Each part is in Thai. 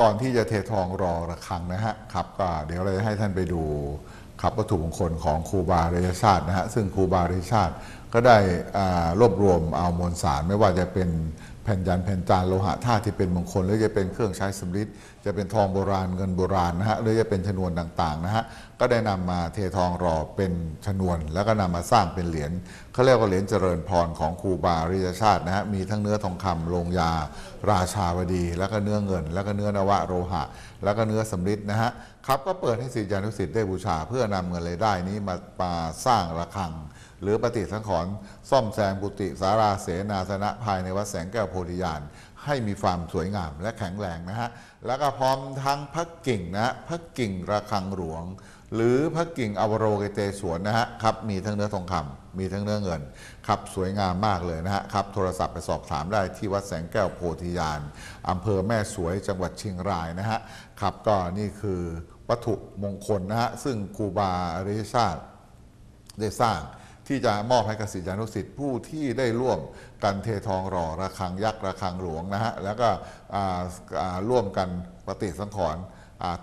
ก่อนที่จะเททองรอระฆังนะฮะครับก็เดี๋ยวเราจะให้ท่านไปดูครับวัตถุมงคลของครูบาเรยชาตินะฮะซึ่งครูบาเรยชาติก็ได้อ่ารวบรวมเอามวลสารไม่ว่าจะเป็น ผ่นยันแผ่นจานโลหะธาตุที่เป็นมงคล หรือจะเป็นเครื่องใช้สำริดจะเป็นทองโบราณเงินโบราณนะฮะหรือจะเป็นชนวนต่างๆนะฮะก็ได้นำมาเททองรอเป็นชนวน แล้วก็นำมาสร้างเป็นเหรียญเขาเรียกว่าเหรียญเจริญพรของครูบาเรยชาตินะฮะมีทั้งเนื้อทองคำโลงยา ราชาวดี แล้วก็เนื้อเงิน แล้วก็เนื้อนวะโลหะ แล้วก็เนื้อสำริดนะฮะครับก็เปิดให้ศิษยานุศิษย์ได้บูชา เพื่อนำเงินรายได้นี้มามาสร้างระฆัง หรือปฏิสังขรณ์ซ่อมแซมกุฏิสาราเสนาสนะภายในวัดแสงแก้วโพธิญาณให้มีความสวยงามและแข็งแรงนะฮะ แล้วก็พร้อมทั้งพระกิ่งนะฮะพระกิ่งระฆังหลวง หรือพระกิ่งอวโรเกเตสวนนะฮะครับมีทั้งเนื้อทองคำมีทั้งเนื้อเงินครับสวยงามมากเลยนะฮะครับโทรศัพท์ไปสอบถามได้ที่วัดแสงแก้วโพธิญาณอำเภอแม่สวยจังหวัดเชียงรายนะฮะครับก็นี่คือวัตถุมงคลนะฮะซึ่งครูบาอริชาติได้สร้าง ที่จะมอบให้กับศิษยานุศิษย์ผู้ที่ได้ร่วมกันเททองหล่อระฆังยักษ์ระฆังหลวงนะฮะแล้วก็ร่วมกันปฏิสังขรณ์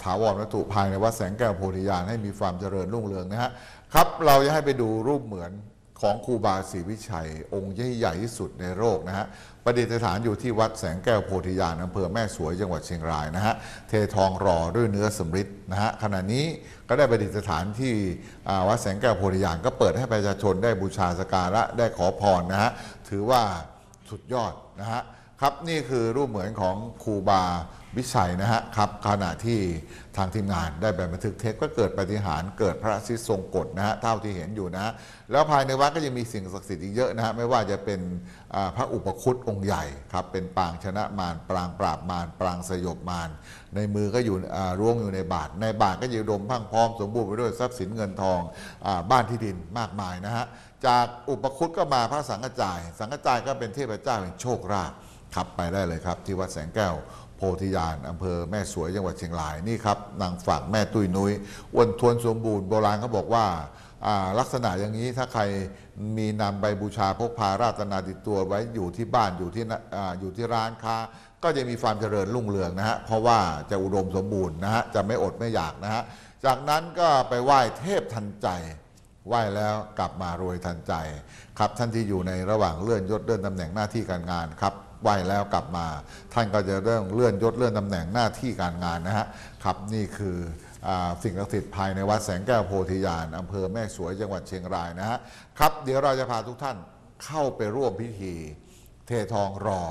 ถาวรวัตถุภายในวัดแสงแก้วโพธิญาณให้มีความเจริญรุ่งเรืองนะฮะครับเราจะให้ไปดูรูปเหมือน ของครูบาศรีวิชัย องค์ใหญ่ที่สุดในโลกนะฮะประดิษฐานอยู่ที่วัดแสงแก้วโพธิญาณอำเภอแม่สวยจังหวัดเชียงรายนะฮะเททองรอด้วยเนื้อสำริดนะฮะขณะนี้ก็ได้ประดิษฐานที่วัดแสงแก้วโพธิญาณก็เปิดให้ประชาชนได้บูชาสการะได้ขอพรนะฮะถือว่าสุดยอดนะฮะ ครับนี่คือรูปเหมือนของครูบาวิชัยนะฮะครับขณะที่ทางทีมงานได้แบบบันทึกเทปก็เกิดปฏิหารเกิดพระอาทิตย์ทรงกฎนะฮะเท่าที่เห็นอยู่นะแล้วภายในวัดก็ยังมีสิ่งศักดิ์สิทธิ์อีกเยอะนะฮะไม่ว่าจะเป็นพระอุปคุตองค์ใหญ่ครับเป็นปางชนะมารปรางปราบมารปรางสยบมารในมือก็อยู่ร่วงอยู่ในบาท ในบาทก็อยู่ดมพังพร้อมสมบูรณ์ไปด้วยทรัพย์สินเงินทองอบ้านที่ดินมากมายนะฮะจากอุปคุตก็มาพระสังฆจาย สังฆจายก็เป็นเทพเจ้าแห่งโชคลาภ ครับไปได้เลยครับ ที่วัดแสงแก้วโพธิญาณอำเภอแม่สวยจังหวัดเชียงรายนี่ครับนางฝากแม่ตุ้ยนุ้ยอ้วนทวนสมบูรณ์โบราณเขาบอกว่าลักษณะอย่างนี้ถ้าใครมีนำใบบูชาพกพาราตนาติดตัวไว้อยู่ที่บ้านอยู่ที่ออยู่ที่ร้านค้า ก็จะมีความเจริญรุ่งเรืองนะฮะเพราะว่าจะอุดมสมบูรณ์นะฮะจะไม่อดไม่อยากนะฮะจากนั้นก็ไปไหว้เทพทันใจไหว้แล้วกลับมารวยทันใจ ครับท่านที่อยู่ในระหว่างเลื่อนยศเลื่อนตำแหน่งหน้าที่การงานครับไหว้แล้วกลับมา ท่านก็จะเริ่มเลื่อนยศเลื่อนตำแหน่งหน้าที่การงานนะฮะครับนี่คืออสิ่งศักดิ์สิทธิ์ภายในวัดแสงแก้วโพธิญาณอำเภอแม่สวยจังหวัดเชียงรายนะฮะครับเดี๋ยวเราจะพาทุกท่านเข้าไปร่วมพิธี เททองรอ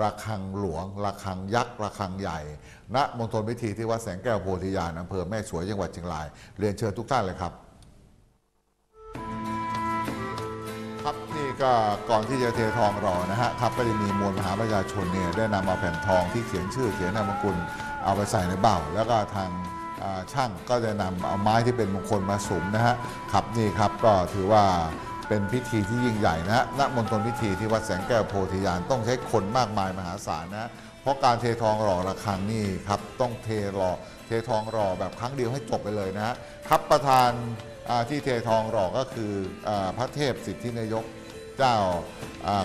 ระฆังหลวงระฆังยักษ์ระฆังใหญ่ ณมณฑลพิธีที่วัดแสงแก้วโพธิญาณอำเภอแม่สวยจังหวัดเชียงราย เรียนเชิญทุกท่านเลยครับ ครับนี่ก็ก่อนที่จะเททองรอนะฮะครับก็จะมีมวลมหาประชาชนเนี่ยได้นำเอาแผ่นทองที่เขียนชื่อเขียนนามสกุลเอาไปใส่ในเบ้าแล้วก็ทางช่างก็จะนำเอาไม้ที่เป็นมงคลมาสุมนะฮะครับนี่ครับก็ถือว่าเป็นพิธีที่ยิ่งใหญ่นะฮะณมณฑลพิธีที่วัดแสงแก้วโพธิญาณต้องใช้คนมากมายมหาศาลนะเพราะการเททองหล่อระฆังนี่ครับต้องเทหล่อเททองหล่อแบบครั้งเดียวให้จบไปเลยนะฮะครับประธาน ที่เททองหล่อก็คืออพระเทพสิทธินายกเจ้า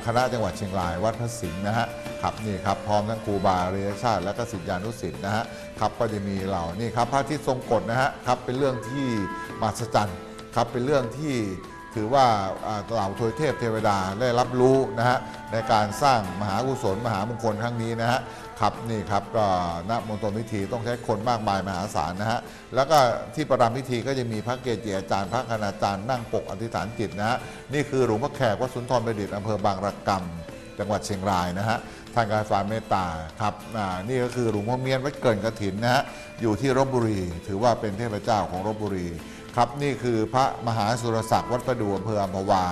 คณะจังหวัดเชียงรายวัดพระสิงห์นะฮะขับนี่ครับพร้อมทั้งครูบาเรียชาติและก็ศิษยานุศิษย์นะฮะครับก็จะมีเหล่านี่ครับพระที่ทรงกฎนะฮะครับเป็นเรื่องที่มหัศจรรย์ครับเป็นเรื่องที่ ถือว่าเหล่าทวยเทพเทวดาได้รับรู้นะฮะในการสร้างมหากุศลมหามงคลครั้งนี้นะฮะครับนี่ครับก็ณมณฑลพิธีต้องใช้คนมากมายมหาศาลนะฮะแล้วก็ที่ประรำพิธีก็จะมีพระเกจิอาจารย์พระคณาจารย์นั่งปกอธิษฐานจิตนะฮะนี่คือหลวงพ่อแขกวัดสุนทรประดิษฐ์อำเภอบางระกำจังหวัดเชียงรายนะฮะท่านการฟ้าเมตตาครับนี่ก็คือหลวงพ่อเมียนวัดเกินกระถินนะฮะอยู่ที่รบบุรี ถือว่าเป็นเทพเจ้าของรบบุรี ครับนี่คือพระมหาสุรศักดิ์วัดประดูอำเภออัมพวา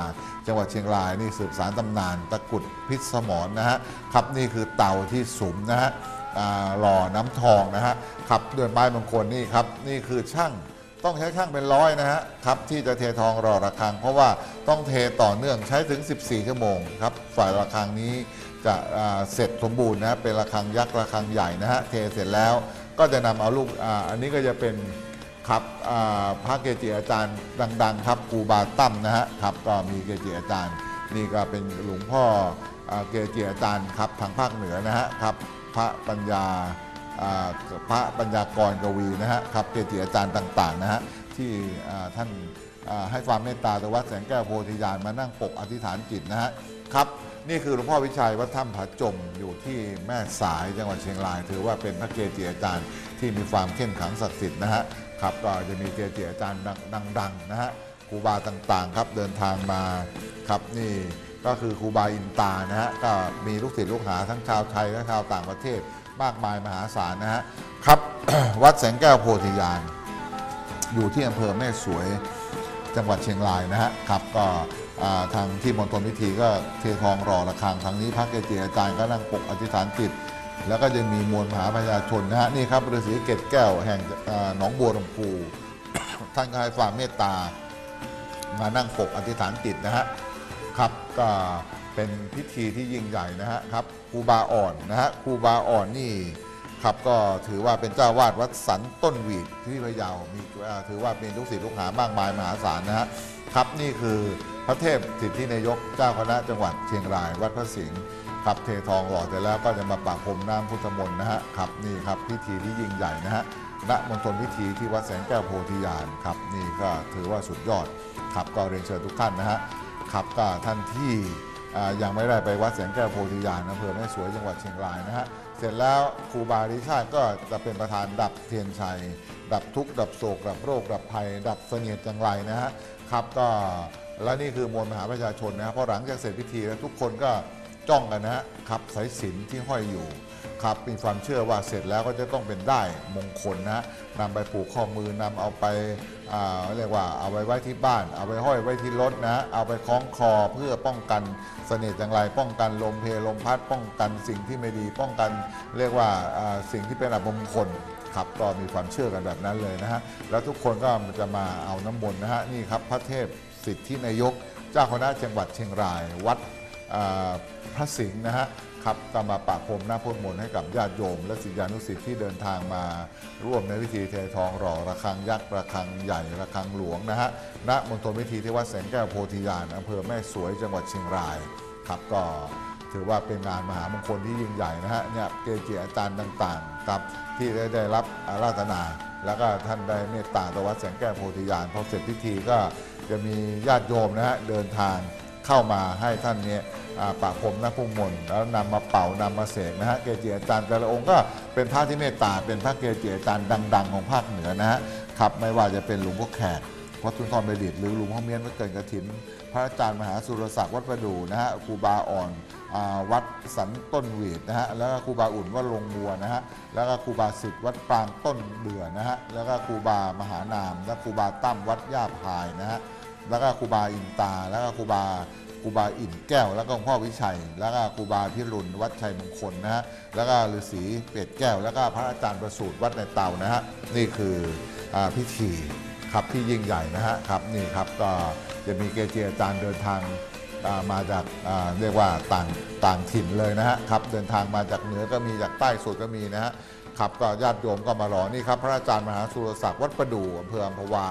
จังหวัดเชียงรายนี่สืบสารตำนานตะกุดพิษสมรนนะฮะครับนี่คือเต่าที่สุมนะฮะหล่อน้ำทองนะฮะครับด้วยไม้มงคลนี่ครับนี่คือช่างต้องใช้ช่างเป็นร้อยนะฮะครับที่จะเททองรอระฆัง เพราะว่าต้องเทต่อเนื่องใช้ถึง 14 ชั่วโมงครับฝ่ายระฆังนี้จะเสร็จสมบูรณ์นะเป็นระฆังยักษ์ระฆังใหญ่นะฮะเทเสร็จแล้วก็จะนำเอาลูกออันนี้ก็จะเป็น ครับพระเกจิอาจารย์ดัง ๆ ครับครูบาตั้มนะฮะครับก็มีเกจิอาจารย์ นี่ก็เป็นหลวงพ่อเกจิอาจารย์ครับทางภาคเหนือนะฮะครับพระปัญญาพระปัญญากรกวีนะฮะครับเกจิอาจารย์ต่างๆนะฮะที่ท่านให้ความเมตตาตวัดแสงแก้วโพธิญาณมานั่งปกอธิษฐานจิตนะฮะครับนี่คือหลวงพ่อวิชัยวัดถ้ำผาจมอยู่ที่แม่สายจังหวัดเชียงราย ถือว่าเป็นพระเกจิอาจารย์ที่มีความเข้มขังศักดิ์สิทธิ์นะฮะ ครับก็จะมีเกจิอาจารย์ดังๆนะฮะครูบาต่างๆครับเดินทางมาครับนี่ก็คือครูบาอินตานะฮะก็มีลูกศิษย์ลูกหาทั้งชาวไทยและชาวต่างประเทศมากมายมหาศาลนะฮะครับ วัดแสงแก้วโพธิญาณอยู่ที่อำเภอแม่สวยจังหวัดเชียงรายนะฮะครับก็ทางที่มณฑลพิธีก็เททองรอระฆังทางนี้พระเกจิอาจารย์ก็นั่งปกอธิษฐานจิต แล้วก็จะมีมวลมหาประชาชนนะฮะนี่ครับฤาษีเกตแก้วแห่งหนองบัวลำพู ท่านก็ให้ความเมตตา มานั่งปกอธิษฐานจิตนะฮะครับก็เป็นพิธีที่ยิ่งใหญ่นะฮะครับครูบาอ่อนนะฮะครูบาอ่อนนี่ครับก็ถือว่าเป็นเจ้าวาดวัดสันต้นวีดที่พะเยามีถือว่าเป็นลูกศิษย์ลูกหามากมายมหาศาลนะฮะครับนี่คือ ระเทพสิทธินายกเจ้าคณะจังหวัดเชียงราย วัดพระสิงห์ครับเททองหล่อเสร็จแล้วก็จะมาปะพรมน้ำพุทธมนต์นะฮะครับนี่ครับพิธีที่ยิ่งใหญ่นะฮะณมณฑลพิธีที่วัดแสงแก้วโพธิญาณครับนี่ก็ถือว่าสุดยอดครับก็เรียนเชิญทุกท่านนะฮะครับก็ท่านที่อ่ายังไม่ได้ไปวัดแสงแก้วโพธิญาณอำเภอแม่สวยจังหวัดเชียงรายนะฮะเสร็จแล้วครูบาริชาติก็จะเป็นประธานดับเทียนชัย ดับทุกข์ดับโศกดับโรคดับภัย ดับเสนียดจังไรนะฮะ ครับก็และนี่คือมวลมหาประชาชนนะฮะเพราะหลังจากเสร็จพิธีแล้วทุกคนก็จ้องกันนะครับสายสิญจนที่ห้อยอยู่ครับมีความเชื่อว่าเสร็จแล้วก็จะต้องเป็นได้มงคลนะนำไปผูกข้อมือนำเอาไปอ่าเรียกว่าเอาไว้ไว้ที่บ้าน เอาไปห้อยไว้ที่รถนะ เอาไปคล้องคอเพื่อป้องกันเสน่ห์จังไรป้องกันลมเพลลมพัดป้องกันสิ่งที่ไม่ดีป้องกันเรียกว่าาสิ่งที่เป็นอัปมงคล ครับก็มีความเชื่อกันแบบนั้นเลยนะฮะแล้วทุกคนก็จะมาเอาน้ำมนต์นะฮะนี่ครับพระเทพสิทธินายก เจ้าคณะจังหวัดเชียงราย วัดพระสิงห์นะฮะครับก็มาปะพรมหน้าพุทมนต์ให้กับญาติโยม และศิษยานุศิษย์ที่เดินทางมาร่วมในพิธีเททองหล่อระฆังยักษ์ระฆังใหญ่ระฆังหลวงนะฮะณมณฑลพิธีที่วัดแสงแก้วโพธิญาณอำเภอแม่สวยจังหวัดเชียงรายครับก็ ถือว่าเป็นงานมหามงคลที่ยิ่งใหญ่นะฮะเนี่ยเกจิอาจารย์ต่างๆครับที่ได้ได้รับอาราธนา แล้วก็ท่านได้เมตตาตวัดแสงแก้วโพธิญาณพอเสร็จพิธีก็จะมีญาติโยมนะฮะเดินทางเข้ามาให้ท่านเนี่ยปะพรมน้ำพุมนแล้วนำมาเป่านำมาเสกนะฮะเกจิอาจารย์แต่ละองค์ก็เป็นพระที่เมตตาเป็นพระเกจิอาจารย์ดัง ๆ ของภาคเหนือนะฮะครับไม่ว่าจะเป็นหลวงพ่อแขก วัดทุนทรเบดิตหรือหลวงพ่อเมียนวัดเกิดกระถิน พระอาจารย์มหาสุรศักดิ์วัดประดูนะฮะครูบาอ่อนวัดสันต้นหวีดนะฮะแล้วก็ครูบาอุ่นวัดลงบัวนะฮะแล้วก็ครูบาสิทธิ์วัดปรางต้นเบื่อนะฮะแล้วก็ครูบามหานาม และครูบาตั้มวัดย่าพายนะฮะแล้วก็ครูบาอินตา แล้วก็ครูบาครูบาอิ่นแก้ว แล้วก็หลวงพ่อวิชัย แล้วก็ครูบาพิรุณวัดชัยมงคลนะฮะแล้วก็ฤาษีเป็ดแก้ว แล้วก็พระอาจารย์ประสูตรวัดในเตานะฮะนี่คืออพิธี ครับที่ยิ่งใหญ่นะฮะครับนี่ครับก็จะมีเกจิอาจารย์เดินทางมาจากเรียกว่าต่างต่างถิ่นเลยนะฮะครับเดินทางมาจากเหนือก็มีจากใต้สุดก็มีนะฮะครับก็ญาติโยมก็มารอนี่ครับพระอาจารย์มหาสุรศักดิ์วัดประดู่อำเภออัมพวา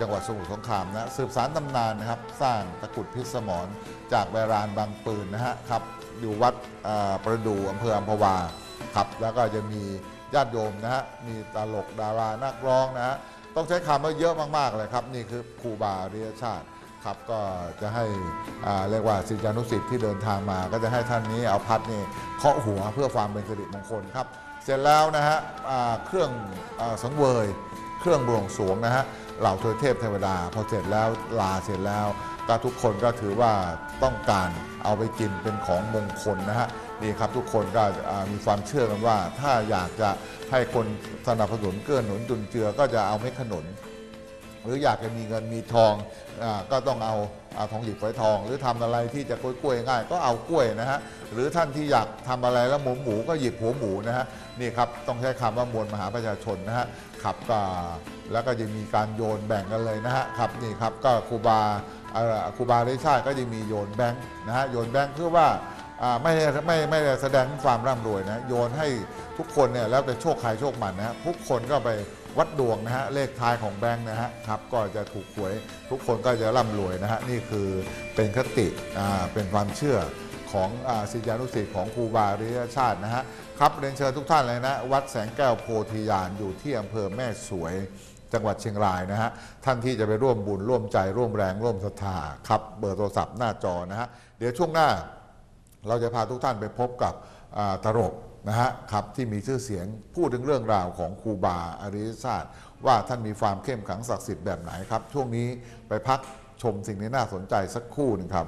จังหวัดสมุทรสงครามนะสืบสารตำนานนะครับ สร้างตะกุดพิษสมรจากใบรานบางปืนนะฮะครับอยู่วัดประดู่อำเภออัมพวาครับแล้วก็จะมีญาติโยมนะฮะมีตลกดารานักร้องนะฮะ ต้องใช้คำว่าเยอะมากๆเลยครับ นี่คือครูบาอรียชาติครับก็จะให้เรียกว่าศิษยานุศิษย์ที่เดินทางมา ก็จะให้ท่านนี้เอาพัดนี่เคาะหัวเพื่อความเป็นสิริมงคลครับ เสร็จแล้วนะฮะเครื่องอสังเวย เครื่องบวงสรวงนะฮะเหล่าเทวเทพเทวดาพอเสร็จแล้วลาเสร็จแล้ว ก็ทุกคนก็ถือว่าต้องการเอาไปกินเป็นของมงคลนะฮะนี่ครับทุกคนก็มีความเชื่อกันว่า ถ้าอยากจะให้คนสนับสนุนเกื้อหนุนจุนเจือก็จะเอาเม็ดขนุนหรืออยากจะมีเงินมีทองอก็ต้องเอาเอาทองหยิบฝอยทอง หรือทำอะไรที่จะกล้วยง่าย ก็เอากล้วยนะฮะหรือท่านที่อยากทำอะไรแล้วหมูหมูก็หยิบหัวหมูนะฮะนี่ครับต้องใช้คำว่ามวลมหาประชาชนนะฮะครับก็แล้วก็จะมีการโยนแบ่งกันเลยนะฮะครับนี่ครับก็ครูบา ครูบาได้ชาติก็จะมีโยนแบงค์นะฮะโยนแบงค์เพื่อว่าไม่ไม่ไม่ได้แสดงความร่ำรวยนะโยนให้ทุกคนเนี่ยแล้วแต่โชคใครโชคมันนะทุกคนก็ไปวัดดวงนะฮะเลขท้ายของแบงค์นะฮะครับก็จะถูกหวย ทุกคนก็จะร่ำรวยนะฮะนี่คือเป็นคติเป็นความเชื่อของศิษยานุศิษย์ของครูบาริยชาตินะฮะครับเรียนเชิญทุกท่านเลยนะ วัดแสงแก้วโพธิญาณอยู่ที่อำเภอแม่สวย จังหวัดเชียงรายนะฮะท่านที่จะไปร่วมบุญร่วมใจร่วมแรงร่วมศรัทธาครับเบอร์โทรศัพท์หน้าจอนะฮะเดี๋ยวช่วงหน้าเราจะพาทุกท่านไปพบกับตลกนะฮะครับที่มีชื่อเสียงพูดถึงเรื่องราวของครูบาอริยชาติว่าท่านมีความเข้มขังศักดิ์สิทธิ์แบบไหนครับ ช่วงนี้ไปพักชมสิ่งที่น่าสนใจสักครู่หนึงครับ